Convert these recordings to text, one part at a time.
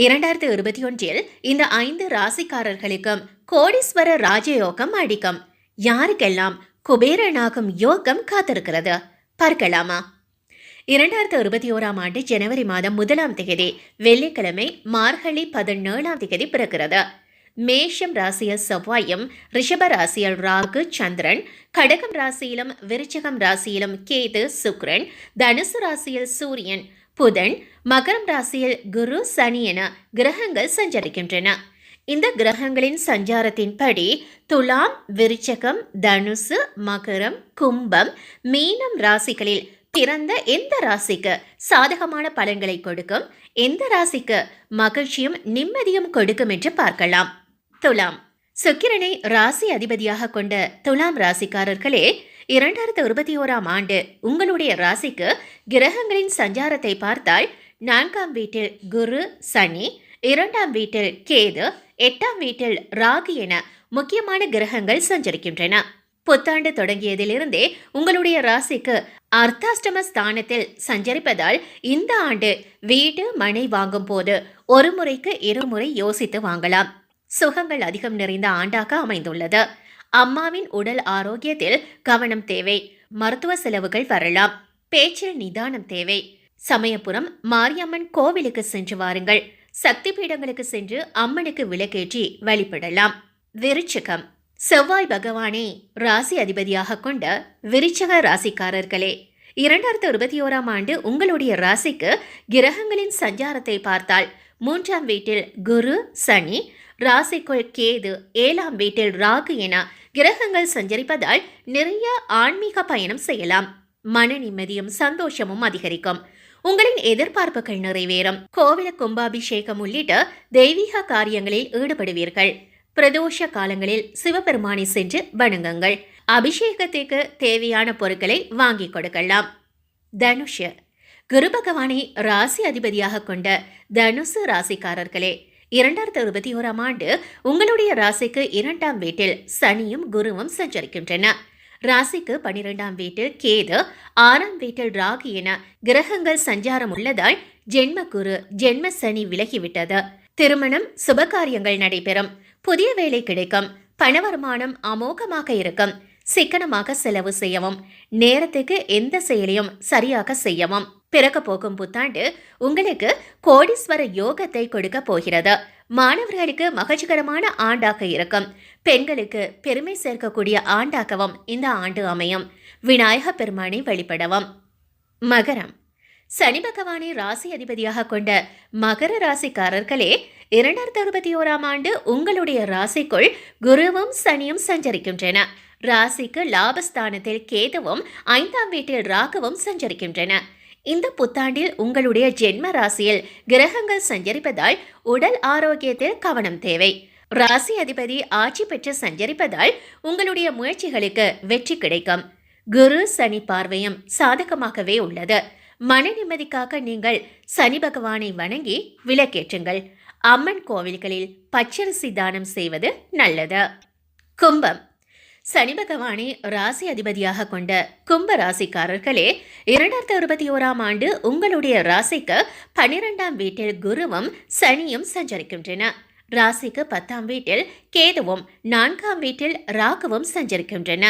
இரண்டாயிரத்தி இருபத்தி ஒன்றில் இந்த ஐந்து ராசிக்காரர்களுக்கும் கோடீஸ்வர ராஜயோகம் அடிக்கும். யாருக்கெல்லாம் குபேரனாகும் யோகம் காத்திருக்கிறது? பார்க்கலாமா? இரண்டாயிரத்தி இருபத்தி ஓராம் ஆண்டு ஜனவரி மாதம் முதலாம் தேதி வெள்ளிக்கிழமை மார்கழி பதினேழாம் தேதி பிறக்கிறது. மேஷம் ராசிய செவ்வாயும் ரிஷப ராசியில் ராகு சந்திரன் கடகம் ராசியிலும் விருச்சகம் ராசியிலும் கேது சுக்ரன் தனுசு ராசியில் சூரியன் புதன் மகரம் ராசியில் குரு சனி என கிரகங்கள் சஞ்சரிக்கின்றன. இந்த கிரகங்களின் சஞ்சாரத்தின்படி துலாம் விருச்சகம் தனுசு மகரம் கும்பம் மீனம் ராசிகளில் பிறந்த எந்த ராசிக்கு சாதகமான பலன்களை கொடுக்கும் எந்த ராசிக்கு மகிழ்ச்சியும் நிம்மதியும் கொடுக்கும் என்று பார்க்கலாம். துலாம். சுக்கிரனை ராசி அதிபதியாக கொண்ட துலாம் ராசிக்காரர்களே இரண்டாயிரத்து இருபத்தி ஓராம் ஆண்டு உங்களுடைய ராசிக்கு கிரகங்களின் சஞ்சாரத்தை பார்த்தால் நான்காம் வீட்டில் குரு சனி இரண்டாம் வீட்டில் கேது எட்டாம் வீட்டில் ராகு என முக்கியமான கிரகங்கள் சஞ்சரிக்கின்றன. புத்தாண்டு தொடங்கியதிலிருந்தே உங்களுடைய ராசிக்கு அர்த்தாஷ்டம ஸ்தானத்தில் சஞ்சரிப்பதால் இந்த ஆண்டு வீடு மனை வாங்கும் போது ஒரு முறைக்கு இருமுறை யோசித்து வாங்கலாம். சுகங்கள் அதிகம் நிறைந்த ஆண்டாக அமைந்துள்ளது. அம்மாவின் உடல் ஆரோக்கியத்தில் கவனம் தேவை. மருத்துவ செலவுகள் வரலாம். பேச்சில் நிதானம் தேவை. சமயபுரம் மாரியம்மன் கோவிலுக்கு சென்று வாருங்கள். சக்தி பீடங்களுக்கு சென்று அம்மனுக்கு விளக்கேற்றி வழிபடலாம். விருச்சகம். செவ்வாய் பகவானே ராசி அதிபதியாக கொண்ட விருச்சக ராசிக்காரர்களே இரண்டாயிரத்து இருபத்தி ஓராம் ஆண்டு உங்களுடைய ராசிக்கு கிரகங்களின் சஞ்சாரத்தை பார்த்தால் மூன்றாம் வீட்டில் குரு சனி ராசிக்குள் கேது ஏழாம் வீட்டில் ராகு என கிரகங்கள் சஞ்சரிப்பதால் நிறைய ஆன்மீக பயணம் செய்யலாம். மன நிம்மதியும் சந்தோஷமும் அதிகரிக்கும். உங்களின் எதிர்பார்ப்புகள் நிறைவேறும். கோவில கும்பாபிஷேகம் உள்ளிட்ட தெய்வீக காரியங்களில் ஈடுபடுவீர்கள். பிரதோஷ காலங்களில் சிவபெருமானை சென்று வணங்குங்கள். அபிஷேகத்திற்கு தேவையான பொருட்களை வாங்கிக் கொடுக்கலாம். தனுஷ். குரு பகவானை ராசி அதிபதியாக கொண்ட தனுசு ராசிக்காரர்களே இரண்டாயிரத்தி இருபத்தி ஓராம் ஆண்டு உங்களுடைய ராசிக்கு இரண்டாம் வீட்டில் சனியும் குருவும் சஞ்சரிக்கின்றன. ராசிக்கு பனிரெண்டாம் வீட்டில் கேது ஆறாம் வீட்டில் ராகு என கிரகங்கள் சஞ்சாரம் உள்ளதால் ஜென்ம குரு ஜென்ம சனி விலகிவிட்டது. திருமணம் சுபகாரியங்கள் நடைபெறும். புதிய வேலை கிடைக்கும். பண வருமானம் அமோகமாக இருக்கும். சிக்கனமாக செலவு செய்யவும் நேரத்துக்கு எந்த செயலையும் சரியாக செய்யவும். பிறக்க போகும் புத்தாண்டு உங்களுக்கு கோடீஸ்வர யோகத்தை கொடுக்க போகிறது. மாணவர்களுக்கு மகிழ்ச்சிகரமான ஆண்டாக இருக்கும். பெண்களுக்கு பெருமை சேர்க்கக்கூடிய ஆண்டாகவும் இந்த ஆண்டு அமையும். விநாயக பெருமானை வழிபடவும். மகரம். சனி பகவானை ராசி அதிபதியாக கொண்ட மகர ராசிக்காரர்களே இரண்டாயிரத்தி அறுபத்தி ஓராம் ஆண்டு உங்களுடைய ராசிக்குள் குருவும் சனியும் சஞ்சரிக்கின்றன. ராசிக்கு லாபஸ்தானத்தில் கேதுவும் ஐந்தாம் வீட்டில் ராகுவும் சஞ்சரிக்கின்றன. இந்த புத்தாண்டில் உங்களுடைய ஜென்ம ராசியில் கிரகங்கள் சஞ்சரிப்பதால் உடல் ஆரோக்கியத்தில் கவனம் தேவை. ராசி அதிபதி ஆட்சி பெற்று சஞ்சரிப்பதால் உங்களுடைய முயற்சிகளுக்கு வெற்றி கிடைக்கும். குரு சனி பார்வையும் சாதகமாகவே உள்ளது. மன நிம்மதிக்காக நீங்கள் சனி பகவானை வணங்கி விளக்கேற்றுங்கள். அம்மன் கோவில்களில் பச்சரிசி தானம் செய்வது நல்லது. கும்பம். சனி பகவானை ராசி அதிபதியாக கொண்ட கும்ப ராசிக்காரர்களே இரண்டாயிரத்தி இருபத்தி ஓராம் ஆண்டு உங்களுடைய ராசிக்கு பனிரெண்டாம் வீட்டில் குருவும் சனியும் சஞ்சரிக்கின்றன. ராசிக்கு பத்தாம் வீட்டில் கேதுவும் நான்காம் வீட்டில் ராகுவும் சஞ்சரிக்கின்றன.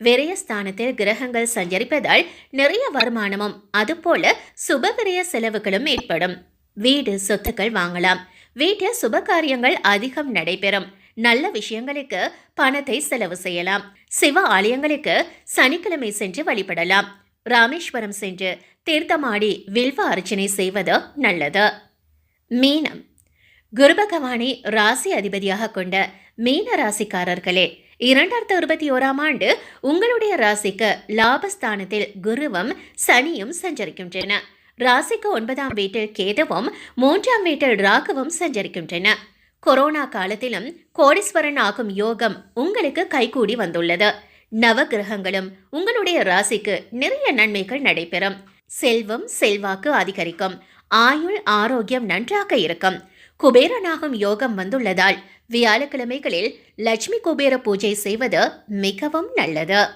விரயஸ்தானத்தில் கிரகங்கள் சஞ்சரிப்பதால் நிறைய வருமானமும் அதுபோல சுபவிரய செலவுகளும் ஏற்படும். வீடு சொத்துக்கள் வாங்கலாம். வீட்டில் சுப காரியங்கள் அதிகம் நடைபெறும். நல்ல விஷயங்களுக்கு பணத்தை செலவு செய்யலாம். சிவ ஆலயங்களுக்கு சனிக்கிழமை சென்று வழிபடலாம். ராமேஸ்வரம் சென்று தீர்த்தமாடி வில்வ அர்ச்சனை செய்வது நல்லது. மீனம். குரு பகவானை ராசி அதிபதியாக கொண்ட மீன ராசிக்காரர்களே இரண்டாயிரத்தி இருபத்தி ஓராம் ஆண்டு உங்களுடைய ராசிக்கு லாபஸ்தானத்தில் குருவும் சனியும் சஞ்சரிக்கின்றன. ராசிக்கு ஒன்பதாம் வீட்டில் கேதுவும் மூன்றாம் வீட்டில் ராகுவும் சஞ்சரிக்கின்றன. கொரோனா காலத்திலும் கோடீஸ்வரன் ஆகும் யோகம் உங்களுக்கு கைகூடி வந்துள்ளது. நவ கிரகங்களும் உங்களுடைய ராசிக்கு நிறைய நன்மைகள் நடைபெறும். செல்வம் செல்வாக்கு அதிகரிக்கும். ஆயுள் ஆரோக்கியம் நன்றாக இருக்கும். குபேரனாகும் யோகம் வந்துள்ளதால் வியாழக்கிழமைகளில் லட்சுமி குபேர பூஜை செய்வது மிகவும் நல்லது.